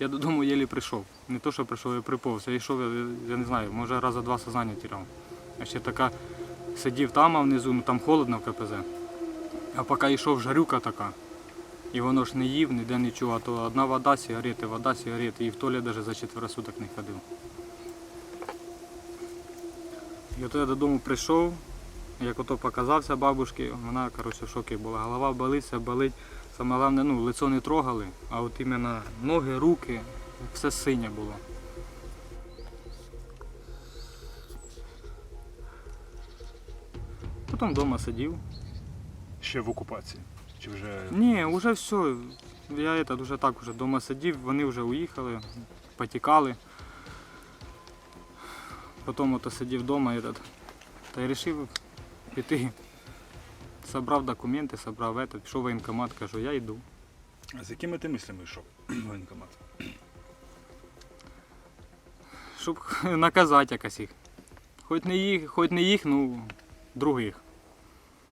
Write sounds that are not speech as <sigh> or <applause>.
Я додому єлі прийшов. Не то, що прийшов, я приповз. Я йшов, я, я не знаю, може раза два сознання тіряв. А ще така сидів там, а внизу, ну там холодно в КПЗ. А поки йшов жарюка така. І воно ж не їв, ніде нічого, а то одна вода, сигарети, вода, сигарети. І в туалет навіть за четверо суток не ходив. І ото я додому прийшов, як ото показався бабушці, вона коротше, в шокі була. Голова болить, все болить. Саме головне, ну, лицо не трогали, а от іменно ноги, руки, все синє було. Потім вдома сидів. Ще в окупації. Чи вже Ні, вже все. Я этот, уже так уже вдома сидів, вони вже уїхали, потікали. Потім ото сидів вдома этот, та й вирішив піти. Собрав документи, собрав это, пішов в воєнкомат, кажу, я йду. А з якими ти мислями йшов в воєнкомат? Щоб <laughs> наказати якось їх. Хоч не їх, хоч не їх, ну других.